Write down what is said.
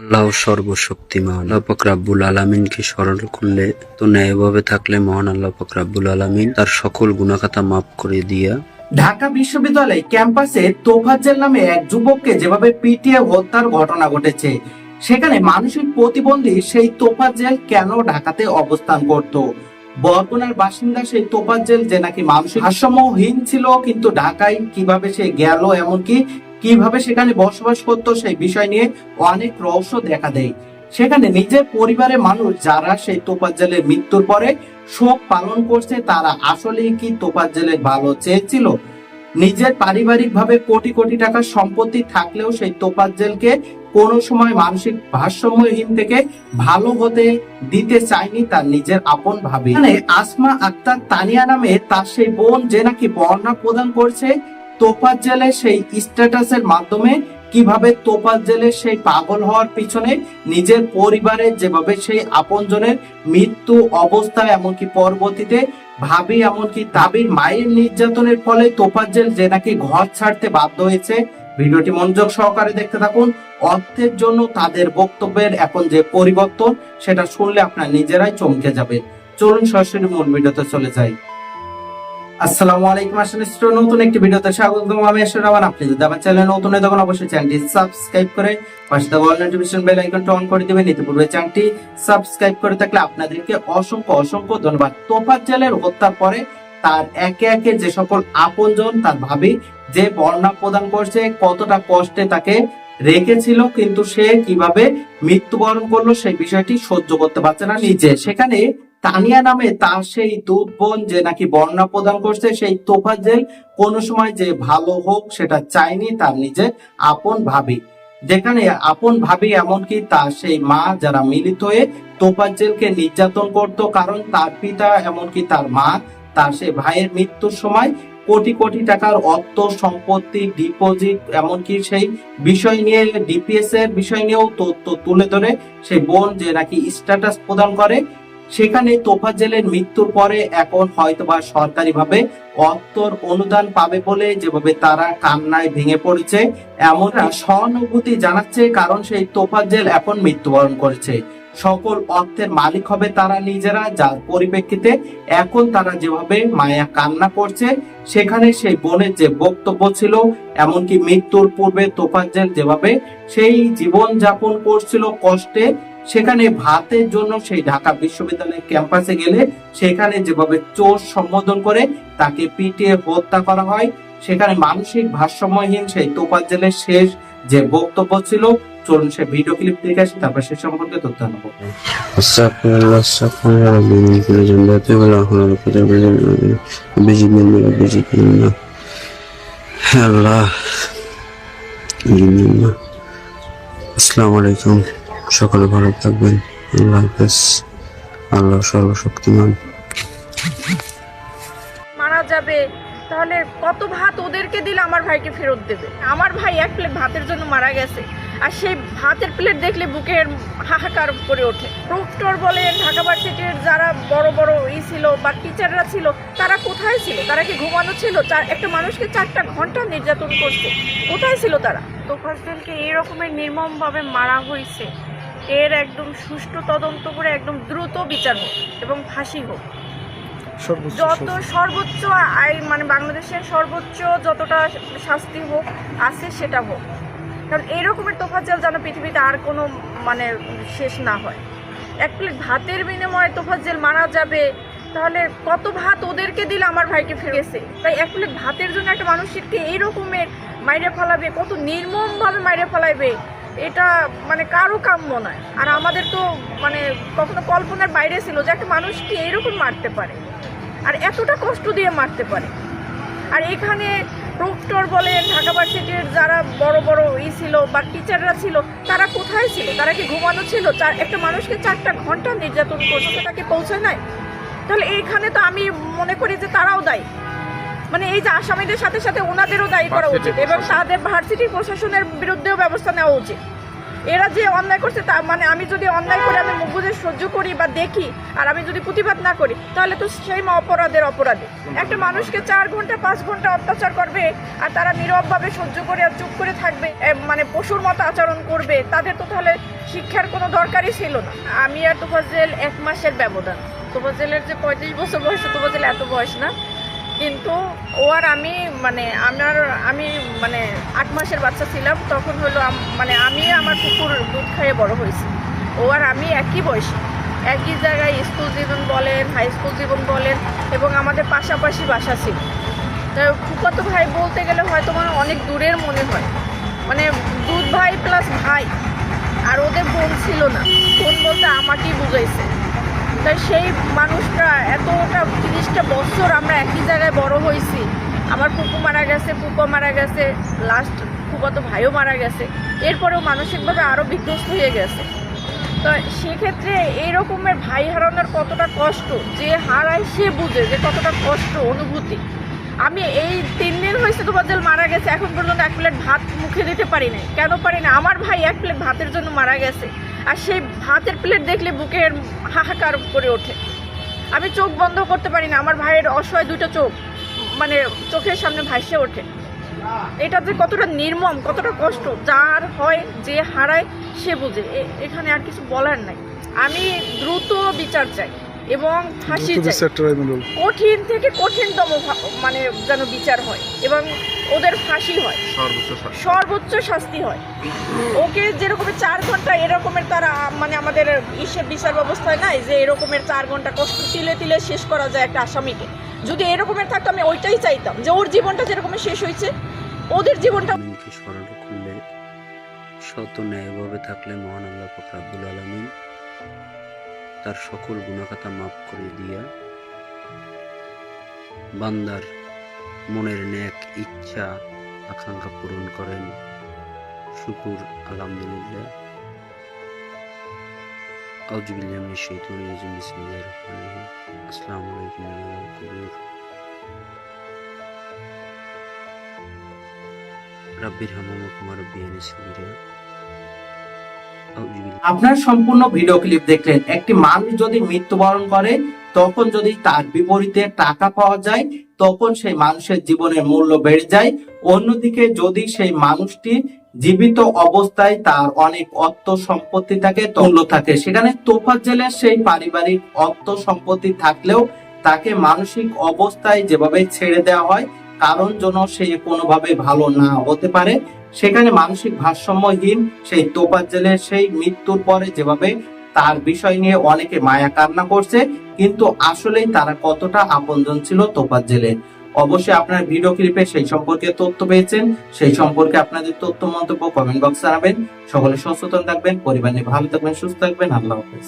আল্লাহ সর্বশক্তিমান। আল্লাহ পাক রাব্বুল আলামিনকে স্মরণ করলে তো ন্যায়ভাবে থাকলে মহান আল্লাহ পাক রাব্বুল আলামিন তার সকল গুণাখাতা মাফ করে দিয়া। ঢাকা বিশ্ববিদ্যালয় ক্যাম্পাসে তোফাজ্জেল নামে এক যুবককে যেভাবে পিটিয়ে হত্যার ঘটনা ঘটেছে, সেখানে মানসিক প্রতিবন্ধী সেই তোফাজ্জেল কেন ঢাকাতে অবস্থান করত? বরগুনার বাসিন্দা সেই তোফাজ্জেল যে নাকি মানসিক ভারসাম্যহীন ছিল, কিন্তু ঢাকায় কীভাবে সে গেল, এমনকি কীভাবে সেখানে বসবাস করতো সেই বিষয় নিয়ে অনেক রহস্য দেখা দেয়। সেখানে নিজের পরিবারের মানুষ যারা সেই তোফাজ্জেলের মৃত্যুর পরে শোক পালন করছে, তারা আসলেই কি তোফাজ্জেলের ভালো চেয়েছিল? নিজের পারিবারিক ভাবে কোটি কোটি টাকার সম্পত্তি থাকলেও সেই তোফাজ্জেলকে কোনো সময় মানসিক ভারসাম্যহীন থেকে ভালো হতে দিতে চায়নি তার নিজের আপন ভাবে। আসমা আক্তার তানিয়া নামে তার সেই বোন যে নাকি বর্ণনা প্রদান করছে তোফাজ্জেলের সেই স্ট্যাটাসের মাধ্যমে কীভাবে তোফাজ্জেলের সেই পাগল হওয়ার পিছনে নিজের পরিবারের যেভাবে সেই আপনজনের মৃত্যু অবস্থা, এমনকি পরবর্তীতে ভাবি, এমনকি তাবির মায়ের নির্যাতনের ফলে তোফাজ্জেল যে নাকি ঘর ছাড়তে বাধ্য হয়েছে, ভিডিওটি মনোযোগ সহকারে দেখতে থাকুন। অর্থের জন্য তাদের বক্তব্যের এখন যে পরিবর্তন, সেটা শুনলে আপনার নিজেরাই চমকে যাবে চলুন সরাসরি মূল ভিডিওতে চলে যাই। আসসালামু আলাইকুম নতুন একটি ভিডিওতে আমি আপনি যদি আমার চ্যানেল নতুন হয়ে তখন অবশ্যই চ্যানেলটি সাবস্ক্রাইব করে পাশে থাকা নোটিফিকেশন বেল অন করে দিবেন। এতে পূর্বে চ্যানেলটি সাবস্ক্রাইব করে থাকলে আপনাদেরকে অসংখ্য অসংখ্য ধন্যবাদ। তোফাজ্জেলের হত্যার পরে তার একে একে যে সকল আপনজন, তার ভাবি, যে বর্ণনা প্রদান করছে, কতটা কষ্টে তাকে রেখেছিল, কিন্তু সে কীভাবে মৃত্যুবরণ করল, সেই বিষয়টি সহ্য করতে পারছে না নিজে। সেখানে তানিয়া নামে তার সেই দুধ বোন যে নাকি বর্ণনা প্রদান করছে, সেই তোফাজ্জেল কোনো সময় যে ভালো হোক সেটা চায়নি, তার নিজের আপন ভাবি। যেখানে আপন ভাবি এমনকি তার সেই মা যারা মিলিত হয়ে তোফাজ্জেলকে নির্যাতন করত, কারণ তার পিতা এমনকি তার মা, তার সেই ভাইয়ের মৃত্যুর সময় কোটি কোটি টাকার অর্থ, সম্পত্তি ডিপোজিট এমনকি সেই বিষয় নিয়ে ডিপিএস এর বিষয় নিয়েও তথ্য তুলে ধরে, সেই বোন যে নাকি স্ট্যাটাস প্রদান করে সেখানে তোফাজ্জেলের মৃত্যুর পরে এখন হয়তোবা সরকারিভাবে অর্থর অনুদান পাবে বলে যেভাবে তারা কান্নায় ভেঙে পড়েছে, এমনটা সহানুভূতি জানাচ্ছে কারণ সেই তোফাজ্জেল এখন মৃত্যুবরণ করেছে। সকল অর্থের মালিক হবে তারা নিজেরা, যার পরিপ্রেক্ষিতে এখন তারা যেভাবে মায়া কান্না করছে, সেখানে সেই বোনের যে বক্তব্য ছিল, এমনকি মৃত্যুর পূর্বে তোফাজ্জেল যেভাবে সেই জীবন যাপন করছিল কষ্টে, সেখানে ভাতের জন্য সেই ঢাকা বিশ্ববিদ্যালয়ের ক্যাম্পাসে গেলে সেখানে যেভাবে চোর সম্বোধন করে তাকে পিটিয়ে হত্যা করা হয়, সেখানে মানসিক ভারসাম্যহীন সেই তোফাজ্জেলের শেষ যে বক্তব্য ছিল চলুন সে ভিডিও ক্লিপ দেখে আসি তারপর সে সম্পর্কে তথ্য নেব আল্লাহ আসসালামু আলাইকুম সকলে ভালো থাকবেন। আল্লাহ হাফেজ। আল্লাহ সর্বশক্তিমান। মারা যাবে। তাহলে কত ভাত ওদেরকে দিলে আমার ভাইকে ফেরত দেবে? আমার ভাই এক প্লেট ভাতের জন্য মারা গেছে, আর সেই ভাতের প্লেট দেখলে বুকের হাহাকার করে ওঠে। প্রক্টর বলেন, ঢাকা ভার্সিটির যারা বড় বড় ই ছিল বা টিচাররা ছিল, তারা কোথায় ছিল? তারা কি ঘুমানো ছিল? চার, একটা মানুষকে চারটা ঘণ্টা নির্যাতন করছে। কোথায় ছিল তারা? তোফাজদেলকে এই রকমের নির্মমভাবে মারা হয়েছে। এর একদম সুষ্ঠু তদন্ত করে একদম দ্রুত বিচার হোক এবং ফাঁসি হোক। যত সর্বোচ্চ আইন মানে বাংলাদেশের সর্বোচ্চ যতটা শাস্তি হোক আছে সেটা হোক। কারণ এইরকমের তোফাজ্জল যেন পৃথিবীতে আর কোনো মানে শেষ না হয়। এক প্লেট ভাতের বিনিময়ে তোফাজ্জেল মারা যাবে তাহলে কত ভাত ওদেরকে দিলে আমার ভাইকে ফিরেছে তাই এক প্লেট ভাতের জন্য একটা মানুষকে এইরকমের মাইরে ফলাবে কত নির্মমভাবে মাইরে ফেলাইবে। এটা মানে কারও কাম্য নয়। আর আমাদের তো মানে কখনো কল্পনার বাইরে ছিল যে একটা মানুষকে এইরকম মারতে পারে। আর এতটা কষ্ট দিয়ে মারতে পারে। আর এখানে প্রক্টর বলেন, ঢাকা ভার্সিটির যারা বড় বড় ই ছিল বা টিচাররা ছিল, তারা কোথায় ছিল? তারা কি ঘুমানো ছিল? চার, একটা মানুষকে চারটা ঘণ্টা নির্যাতন করছে তাকে পৌঁছে নাই? তাহলে এইখানে তো আমি মনে করি যে তারাও দায়ী। মানে এই যে আসামিদের সাথে সাথে ওনাদেরও দায়ী করা উচিত এবং তাদের ভার্সিটি প্রশাসনের বিরুদ্ধেও ব্যবস্থা নেওয়া উচিত। এরা যে অন্যায় করছে তা মানে আমি যদি অন্যায় করে আমি মুখ বুঝে সহ্য করি বা দেখি আর আমি যদি প্রতিবাদ না করি তাহলে তো সেই অপরাধের অপরাধী। একটা মানুষকে চার ঘণ্টা পাঁচ ঘণ্টা অত্যাচার করবে আর তারা নীরবভাবে সহ্য করে আর চুপ করে থাকবে মানে পশুর মতো আচরণ করবে তাদের তো তাহলে শিক্ষার কোনো দরকারই ছিল না। আমি আর তোফাজেল এক মাসের ব্যবধান। তোফাজেলের যে পঁয়ত্রিশ বছর বয়স তোফাজেল এত বয়স না কিন্তু ও আর আমি মানে আমার, আমি মানে আট মাসের বাচ্চা ছিলাম, তখন হলো মানে আমি আমার কুকুর দুধ খাইয়ে বড় হয়েছি। ও আর আমি একই বয়সী। একই জায়গায় স্কুল জীবন বলেন, হাই স্কুল জীবন বলেন, এবং আমাদের পাশাপাশি বাসা ছিল। তাই ফুফাতো ভাই বলতে গেলে হয়তো আমার অনেক দূরের মনে হয়। মানে দুধ ভাই প্লাস ভাই। আর ওদের বোন ছিল না। বোন বলতে আমাকেই বুঝাইছে। তাই সেই মানুষটা, এতটা তিরিশটা বছর আমরা একই জায়গায় বড় হয়েছি। আমার ফুপু মারা গেছে ফুপা মারা গেছে লাস্ট ফুপাতো ভাইও মারা গেছে। এরপরেও মানসিকভাবে আরও বিধ্বস্ত হয়ে গেছে। তো সেক্ষেত্রে এই রকমের ভাই হারানোর কতটা কষ্ট, যে হারায় সে বুঝে যে কতটা কষ্ট, অনুভূতি। আমি এই তিন দিন হয়েছে তোফাজ্জল মারা গেছে, এখন পর্যন্ত এক প্লেট ভাত মুখে দিতে পারি না কেন পারি না আমার ভাই এক প্লেট ভাতের জন্য মারা গেছে। আর সেই ভাতের প্লেট দেখলে বুকের হাহাকার করে ওঠে। আমি চোখ বন্ধ করতে পারি না আমার ভাইয়ের অসহায় দুটো চোখ মানে চোখের সামনে ভাসে ওঠে। এটা যে কতটা নির্মম কতটা কষ্ট যার হয় যে হারায় সে বুঝে। এ- এখানে আর কিছু বলার নাই। আমি দ্রুত বিচার চাই এবং ফাঁসি কঠিন থেকে কঠিনতম মানে যেন বিচার হয় এবং ওদের ফাঁসি হয়। সর্বোচ্চ শাস্তি। হয়। ওকে যেরকমের চার ঘণ্টা এরকমের তারা মানে আমাদের ইসের বিচার ব্যবস্থায় নাই যে এরকমের চার ঘণ্টা কষ্ট তিলে তিলে শেষ করা যায় একটা আসামিকে। যদি এরকমের থাকতো আমি ওইটাই চাইতাম যে ওর জীবনটা যেরকমের শেষ হয়েছে ওদের জীবনটা করলে সত ন্যায়ভাবে থাকলে মহান আল্লাহ পাক রাব্বুল আলামিন তার সকল গুণাখাতা মাফ করে দিয়া বান্দার মনের ন্যাক ইচ্ছা আকাঙ্ক্ষা পূরণ করেন। শুকুর আপনার সম্পূর্ণ ভিডিও ক্লিপ দেখলেন, একটি মানুষ যদি মৃত্যুবরণ করে, তখন যদি তার বিপরীতে টাকা পাওয়া যায়, তখন সেই মানুষের জীবনের মূল্য বেড়ে যায়। অন্যদিকে যদি সেই মানুষটি জীবিত অবস্থায় তার অনেক অর্থ সম্পত্তি থাকে মূল্য থাকে, সেখানে তোফাত জেলের সেই পারিবারিক অর্থ সম্পত্তি থাকলেও তাকে মানসিক অবস্থায় যেভাবে ছেড়ে দেওয়া হয় কারণ যেন সে কোনোভাবে ভালো না হতে পারে। সেখানে মানসিক ভারসাম্যহীন সেই তোপার জেলের সেই মৃত্যুর পরে যেভাবে তার বিষয় নিয়ে অনেকে মায়া কান্না করছে, কিন্তু আসলেই তারা কতটা আপনজন ছিল তোপার জেলে অবশ্যই আপনার ভিডিও ক্লিপে সেই সম্পর্কে তথ্য পেয়েছেন। সেই সম্পর্কে আপনাদের তথ্য মন্তব্য কমেন্ট বক্স জানাবেন। সকলে সচেতন থাকবেন, পরিবার নিয়ে ভালো থাকবেন, সুস্থ থাকবেন। আল্লাহ হাফেজ।